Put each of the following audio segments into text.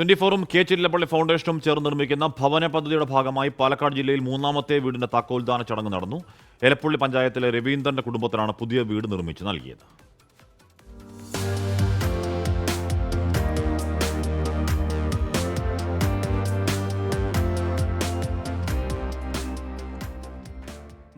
Twenty ഫോറും K ചില്ലപ്പള്ളി ഫൗണ്ടേഷനും ചേർന്ന് നിർമ്മിക്കുന്ന ഭവന പദ്ധതിയുടെ ഭാഗമായി പാലക്കാട് ജില്ലയിൽ മൂന്നാമത്തെ വീടിന്റെ താക്കോൽദാന ചടങ്ങ് നടന്നു. എലപ്പള്ളി പഞ്ചായത്തിലെ രവീന്ദ്രന്റെ കുടുംബത്തിനാണ് പുതിയ വീട് നിർമ്മിച്ചു നൽകിയത്.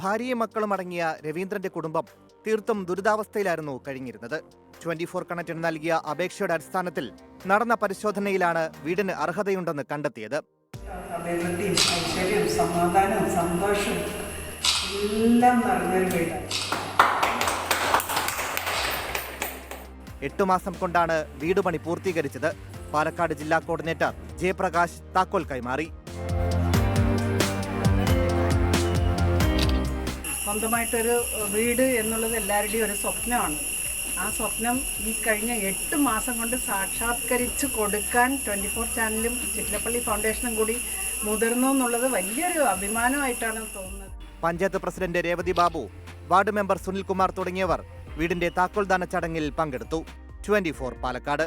ഭാര്യയും മക്കളും അടങ്ങിയ രവീന്ദ്രന്റെ കുടുംബം തീർത്തും ദുരിതാവസ്ഥയിലായിരുന്നു കഴിഞ്ഞിരുന്നത്. ട്വന്റി ഫോർ കണക്റ്റിന് നൽകിയ അപേക്ഷയുടെ അടിസ്ഥാനത്തിൽ നടന്ന പരിശോധനയിലാണ് വീടിന് അർഹതയുണ്ടെന്ന് കണ്ടെത്തിയത്. സമാധാനവും സന്തോഷവും എല്ലാം എട്ടു മാസം കൊണ്ടാണ് വീട് പണി പൂർത്തീകരിച്ചത്. പാലക്കാട് ജില്ലാ കോർഡിനേറ്റർ ജയപ്രകാശ് താക്കോൽ കൈമാറി. സ്വന്തമായിട്ടൊരു വീട് എന്നുള്ളത് എല്ലാവരുടെയും ഒരു സ്വപ്നമാണ്. ആ സ്വപ്നം ഈ കഴിഞ്ഞ എട്ട് മാസം കൊണ്ട് സാക്ഷാത്കരിച്ച് കൊടുക്കാൻ ട്വന്റി ഫോർ ചാനലും ചിറ്റിലപ്പള്ളി ഫൗണ്ടേഷനും കൂടി മുതിർന്നു എന്നുള്ളത് വലിയൊരു അഭിമാനമായിട്ടാണ് തോന്നുന്നത്. Panchayat president Revathi Babu ward member Sunilkumar തുടങ്ങിയവർ വീടിന്റെ താക്കോൽദാന ചടങ്ങിൽ പങ്കെടുത്തു. Twenty four Palakkad.